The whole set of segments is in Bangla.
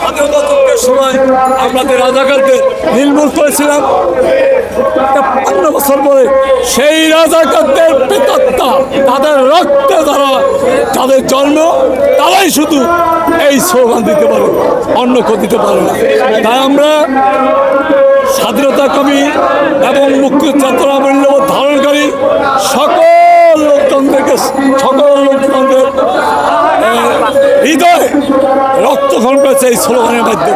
স্বাধীনতা সময় আমাদের রাজাকারদের নির্মূল করেছিলাম। পান্ন বছর পরে সেই রাজাকারদের প্রেতাত্মা তাদের রক্তে যারা তাদের জন্ম, তারাই শুধু এই স্লোগান দিতে পারে, অন্য কেউ দিতে পারে না। তাই আমরা স্বাধীনতা কবি এবং মুক্তিযোদ্ধা মূল্যবোধ ধারণকারী সকল লোকতন্ত্রকে, সকল হৃদয় রক্তক্ষরণ করেছে এই স্লোগানের মাধ্যমে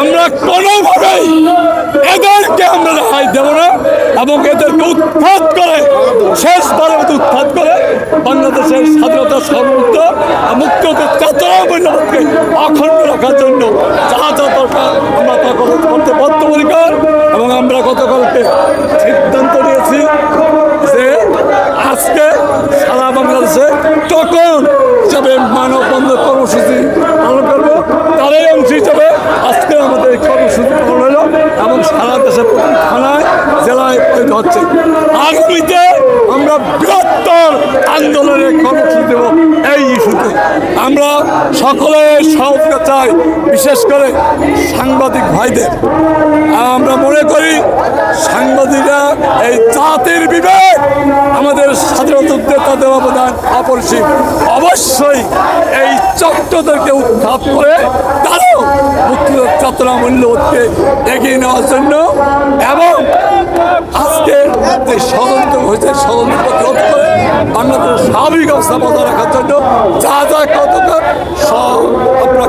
আমরা কোনোভাবেই এদেরকে আমরা রেহাই দেব না এবং এদেরকে উৎখাত করে, শেষ বারের মতো উৎখাত করে বাংলাদেশের স্বাধীনতা সর্বোচ্চ মুক্ত চেতনা অখণ্ড রাখার জন্য যা যা দরকার আমরা তা করে- করতে বদ্ধপরিকর এবং আমরা গতকালকে সিদ্ধান্ত নিয়েছি যে আজকে সারা বাংলাদেশে তখন সকলের সহযোগিতা চাই, বিশেষ করে সাংবাদিক ভাইদের। আমরা মনে করি সাংবাদিকরা এই জাতির বিবেক, আমাদের স্বাধীনতা তাদের অবদান অপরিসীম অবশ্যই এই চক্রদেরকে উৎখাত করে তারাও মুক্তিযোদ্ধা মূল্যবোধকে এগিয়ে নেওয়ার জন্য এবং আজকে যে ষড়যন্ত্র হয়েছে করে বাংলাদেশের স্বাভাবিক অবস্থা বজায় রাখার জন্য যা যা কত সব আপনারা